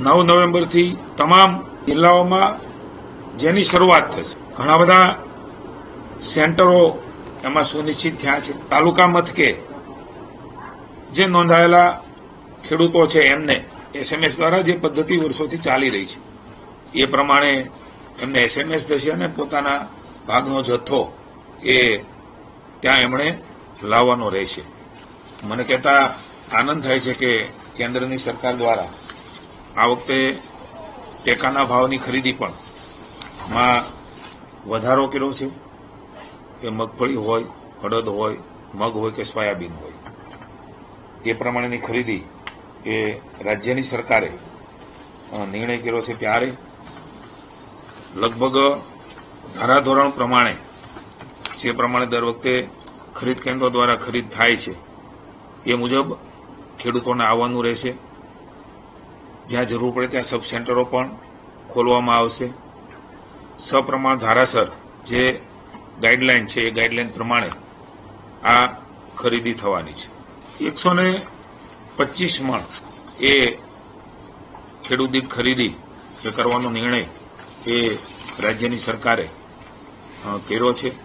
નવ નવેમ્બરથી તમામ જિલ્લાઓમાં જેની શરૂઆત થશે. ઘણા બધા સેન્ટરો એમાં સુનિશ્ચિત થયા છે. તાલુકા મથકે જે નોંધાયેલા ખેડૂતો છે એમને એસએમએસ દ્વારા જે પદ્ધતિ વર્ષોથી ચાલી રહી છે, એ પ્રમાણે એમને એસએમએસ થશે અને પોતાના ભાગનો જથ્થો એ ત્યાં એમણે લાવવાનો રહેશે. મને કહેતા આનંદ થાય છે કે કેન્દ્રની સરકાર દ્વારા આ વખતે ટેકાના ભાવની ખરીદી પણ માં વધારો કર્યો છે. એ મગફળી હોય અડદ હોય, મગ હોય કે સોયાબીન હોય. એ પ્રમાણેની ખરીદી એ રાજ્યની સરકારે નિર્ણય કર્યો છે ત્યારે લગભગ ધારાધોરણ પ્રમાણે જે પ્રમાણે દર વખતે ખરીદ કેન્દ્રો દ્વારા ખરીદ થાય છે, એ મુજબ ખેડૂતોને આવવાનું રહેશે. જ્યાં જરૂર પડે ત્યાં સબ સેન્ટરો પણ ખોલવામાં આવશે. સપ્રમાણ ધારાસર જે ગાઈડલાઇન છે, એ ગાઈડલાઇન પ્રમાણે આ ખરીદી થવાની છે. એકસો ને પચીસ મણ એ ખેડૂત ખરીદી એ કરવાનો નિર્ણય એ રાજ્યની સરકારે કર્યો છે.